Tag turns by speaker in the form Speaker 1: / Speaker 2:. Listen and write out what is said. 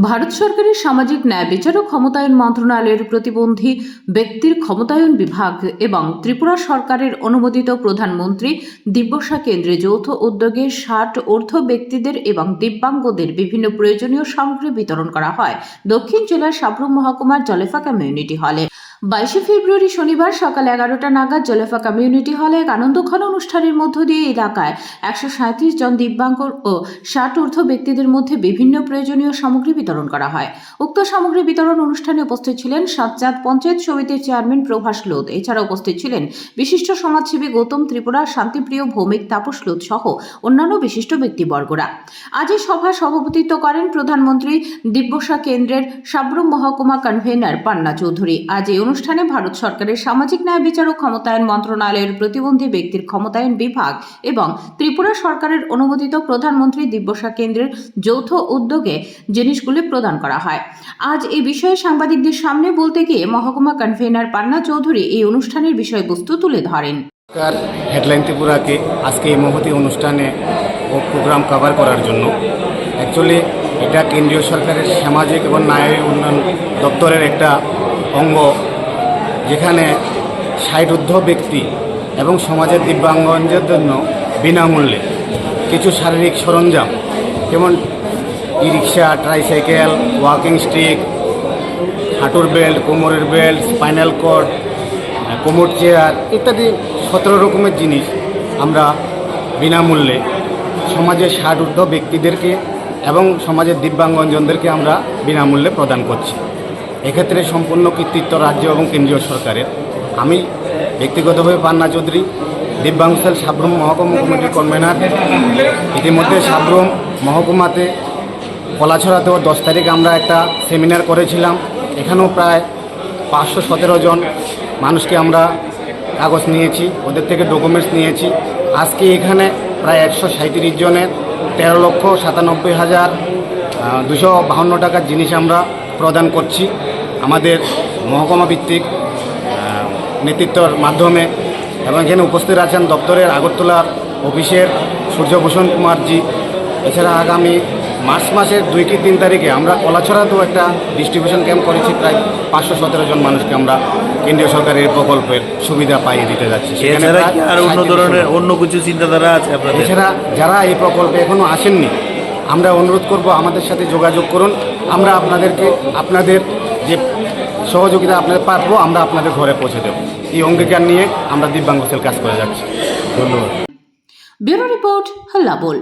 Speaker 1: ভারত সরকারের সামাজিক ন্যায় বিচার ও ক্ষমতায়ন মন্ত্রণালয়ের প্রতিবন্ধী ব্যক্তির ক্ষমতায়ন বিভাগ এবং ত্রিপুরা সরকারের অনুমোদিত প্রধানমন্ত্রী দিব্যসা কেন্দ্রে যৌথ উদ্যোগে ষাট অর্ধ ব্যক্তিদের এবং দিব্যাঙ্গদের বিভিন্ন প্রয়োজনীয় সামগ্রী বিতরণ করা হয়। দক্ষিণ জেলার সাবরুম মহকুমার জলেফা কমিউনিটি হলে। বাইশে ফেব্রুয়ারি শনিবার সকাল এগারোটা নাগাদ জলেফা কমিউনিটি হলে এক আনন্দঘন অনুষ্ঠানের মধ্য দিয়ে এলাকায় একশো সাঁত্রিশ জন দিব্যাঙ্গ ও ষাট ঊর্ধ্ব ব্যক্তিদের মধ্যে বিভিন্ন প্রয়োজনীয় সামগ্রী বিতরণ করা হয়। উক্ত সামগ্রী বিতরণ অনুষ্ঠানে উপস্থিত ছিলেন সাতচাঁদ পঞ্চায়েত সমিতির চেয়ারম্যান প্রভাস লোধ। এছাড়া উপস্থিত ছিলেন বিশিষ্ট সমাজসেবী গৌতম ত্রিপুরা, শান্তিপ্রিয় ভৌমিক তাপস লোধ সহ অন্যান্য বিশিষ্ট ব্যক্তিবর্গরা। আজ এই সভা সভাপতিত্ব করেন প্রধানমন্ত্রী দিব্যসা কেন্দ্রের সাবরুম মহকুমা কনভেনার পান্না চৌধুরী। আজ এই অনুষ্ঠানে ভারত সরকারের সামাজিক ন্যায় বিচার ও ক্ষমতায়ন মন্ত্রণালয়ের প্রতিবন্ধী ব্যক্তির ক্ষমতায়ন বিভাগ এবং ত্রিপুরা সরকারের অনুমোদিত প্রধানমন্ত্রী দিব্যসা কেন্দ্রের যৌথ উদ্যোগে জিনিসগুলি প্রদান করা হয়। আজ এই বিষয়ে সাংবাদিকদের সামনে বলতে গিয়ে মহকুমা কনভেনার পান্না চৌধুরী এই অনুষ্ঠানের বিষয়বস্তু তুলে ধরেন।
Speaker 2: সরকার হেডলাইন ত্রিপুরাকে আজকে এই মহতি অনুষ্ঠানে ও প্রোগ্রাম কভার করার জন্য। অ্যাকচুয়ালি এটা কেন্দ্রীয় সরকারের সামাজিক এবং ন্যায় উন্নয়ন দপ্তরের একটা অঙ্গ। যেখানে ষাটঊর্ধ্ব ব্যক্তি এবং সমাজের দিব্যাঙ্গনদের জন্য বিনামূল্যে কিছু শারীরিক সরঞ্জাম, যেমন e rickshaw tricycle walking stick হাঁটুর বেল্ট কোমরের বেল্ট স্পাইনাল কর্ড কোমর চেয়ার ইত্যাদি সতেরো রকমের জিনিস আমরা বিনামূল্যে সমাজের ষাট ব্যক্তিদেরকে এবং সমাজের দিব্যাঙ্গজনদেরকে আমরা বিনামূল্যে প্রদান করছি। এক্ষেত্রে সম্পূর্ণ কৃতিত্ব রাজ্য এবং কেন্দ্রীয় সরকারের। আমি ব্যক্তিগতভাবে পান্না চৌধুরী, দিব্যাঙ্গ সাব্রম মহকুমা কমিটির কনভেনার। ইতিমধ্যে সাবরুম মহকুমাতে কলাছড়াতেও দশ তারিখ আমরা একটা সেমিনার করেছিলাম। এখানেও প্রায় পাঁচশো সতেরো জন মানুষকে আমরা কাগজ নিয়েছি, ওদের থেকে ডকুমেন্টস নিয়েছি। আজকে এখানে প্রায় একশো সাঁত্রিশ জনের, তেরো লক্ষ সাতানব্বই হাজার দুশো বাহান্ন টাকার জিনিস আমরা প্রদান করছি। আমাদের মহকুমা ভিত্তিক নেতৃত্বর মাধ্যমে এবং এখানে উপস্থিত আছেন দপ্তরের আগরতলার অফিসের সূর্যভূষণ কুমারজি। এছাড়া আগামী মার্চ মাসের দুই কি তিন তারিখে আমরা কলাছড়াতেও একটা ডিস্ট্রিবিউশন ক্যাম্প করেছি প্রায় পাঁচশো সতেরো জন মানুষকে আমরা কেন্দ্রীয় সরকারের প্রকল্পের সুবিধা পাইয়ে দিতে যাচ্ছি।
Speaker 3: আর অন্য ধরনের অন্য কিছু চিন্তাধারা আছে
Speaker 2: এছাড়া যারা এই প্রকল্পে এখনও আসেননি আমরা অনুরোধ করব আমাদের সাথে যোগাযোগ করুন। আমরা আপনাদেরকে আপনাদের যে সহযোগিতা আপনাদের পারব আমরা আপনাদের ঘরে পৌঁছে দেবো। এই অঙ্গীকার নিয়ে আমরা দিব্যাঙ্গ সেল কাজ করে যাচ্ছি।
Speaker 3: ধন্যবাদ।
Speaker 1: Bureau report হাল্লাবোল